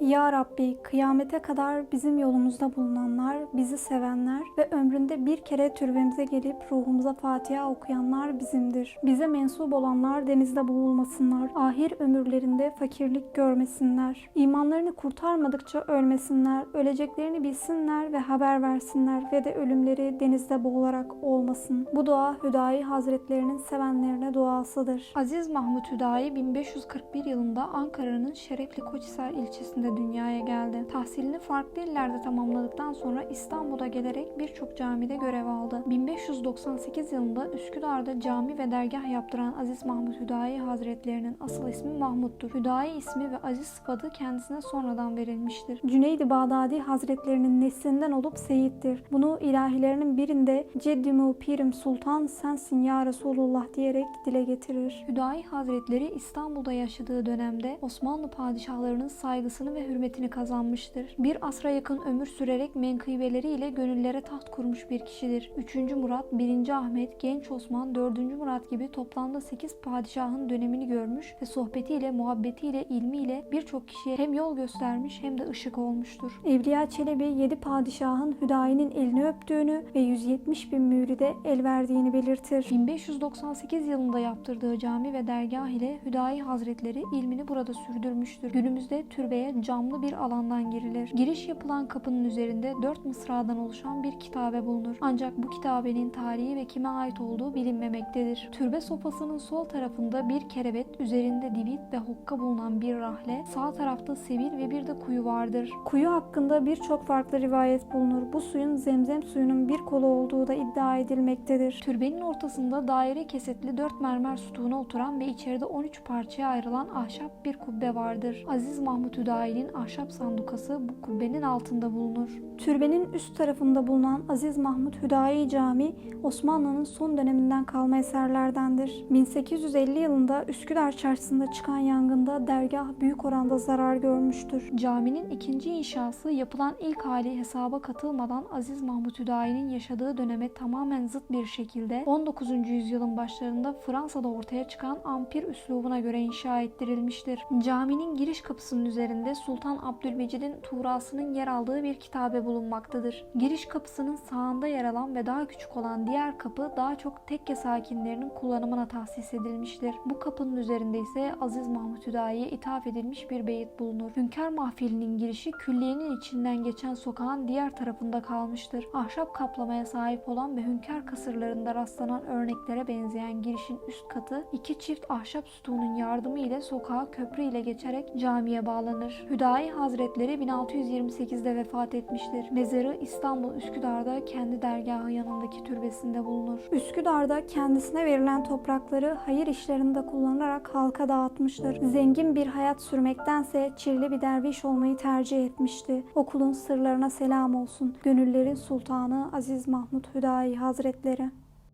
Ya Rabbi kıyamete kadar bizim yolumuzda bulunanlar, bizi sevenler ve ömründe bir kere türbemize gelip ruhumuza Fatiha okuyanlar bizimdir. Bize mensup olanlar denizde boğulmasınlar. Ahir ömürlerinde fakirlik görmesinler. İmanlarını kurtarmadıkça ölmesinler. Öleceklerini bilsinler ve haber versinler ve de ölümleri denizde boğularak olmasın. Bu dua Hüdayi Hazretlerinin sevenlerine duasıdır. Aziz Mahmut Hüdayi 1541 yılında Ankara'nın Şerefli Koçhisar ilçesinde dünyaya geldi. Tahsilini farklı illerde tamamladıktan sonra İstanbul'a gelerek birçok camide görev aldı. 1598 yılında Üsküdar'da cami ve dergah yaptıran Aziz Mahmut Hüdayi Hazretlerinin asıl ismi Mahmut'tur. Hüdayi ismi ve Aziz sıfatı kendisine sonradan verilmiştir. Cüneydi Bağdadi Hazretlerinin neslinden olup seyittir. Bunu ilahilerinin birinde Ceddimu Pirim Sultan sensin ya Resulullah diyerek dile getirir. Hüdayi Hazretleri İstanbul'da yaşadığı dönemde Osmanlı padişahlarının saygısını ve hürmetini kazanmıştır. Bir asra yakın ömür sürerek menkıbeleriyle gönüllere taht kurmuş bir kişidir. 3. Murat, 1. Ahmet, Genç Osman, 4. Murat gibi toplamda 8 padişahın dönemini görmüş ve sohbetiyle, muhabbetiyle, ilmiyle birçok kişiye hem yol göstermiş hem de ışık olmuştur. Evliya Çelebi 7 padişahın Hüdayi'nin elini öptüğünü ve 170 bin müride el verdiğini belirtir. 1598 yılında yaptırdığı cami ve dergah ile Hüdayi Hazretleri ilmini burada sürdürmüştür. Günümüzde türbeye camlı bir alandan girilir. Giriş yapılan kapının üzerinde 4 mısradan oluşan bir kitabe bulunur. Ancak bu kitabenin tarihi ve kime ait olduğu bilinmemektedir. Türbe sofasının sol tarafında bir kerebet, üzerinde divit ve hokka bulunan bir rahle, sağ tarafta sevil ve bir de kuyu vardır. Kuyu hakkında birçok farklı rivayet bulunur. Bu suyun zemzem suyunun bir kolu olduğu da iddia edilmektedir. Türbenin ortasında daire kesetli dört mermer sütuna oturan ve içeride 13 parçaya ayrılan ahşap bir kubbe vardır. Aziz Mahmut Hüdayi'nin ahşap sandukası bu kubbenin altında bulunur. Türbenin üst tarafında bulunan Aziz Mahmut Hüdayi Camii Osmanlı'nın son döneminden kalma eserlerdendir. 1850 yılında Üsküdar Çarşısı'nda çıkan yangında dergah büyük oranda zarar görmüştür. Caminin ikinci inşası yapılan ilk hali hesaba katılmadan Aziz Mahmut Hüdayi'nin yaşadığı döneme tamamen zıt bir şekilde 19. yüzyılın başlarında Fransa'da ortaya çıkan ampir üslubuna göre inşa ettirilmiştir. Caminin giriş kapısının üzerinde Sultan Abdülmecid'in tuğrasının yer aldığı bir kitabe bulunmaktadır. Giriş kapısının sağında yer alan ve daha küçük olan diğer kapı daha çok tekke sakinlerinin kullanımına tahsis edilmiştir. Bu kapının üzerinde ise Aziz Mahmut Hüdayi'ye ithaf edilmiş bir beyit bulunur. Hünkar mahfilinin girişi külliyenin içinden geçen sokağın diğer tarafında kalmıştır. Ahşap kaplamaya sahip olan ve hünkar kasırlarında rastlanan örneklere benzeyen girişin üst katı iki çift ahşap sütunun yardımı ile sokağa köprü ile geçerek camiye bağlanır. Hüdayi Hazretleri 1628'de vefat etmiştir. Mezarı İstanbul Üsküdar'da kendi dergahı yanındaki türbesinde bulunur. Üsküdar'da kendisine verilen toprakları hayır işlerinde kullanarak halka dağıtmıştır. Zengin bir hayat sürmektense çirli bir derviş olmayı tercih etmişti. Okulun sırlarına selam olsun. Gönüllerin sultanı Aziz Mahmut Hüdayi Hazretleri.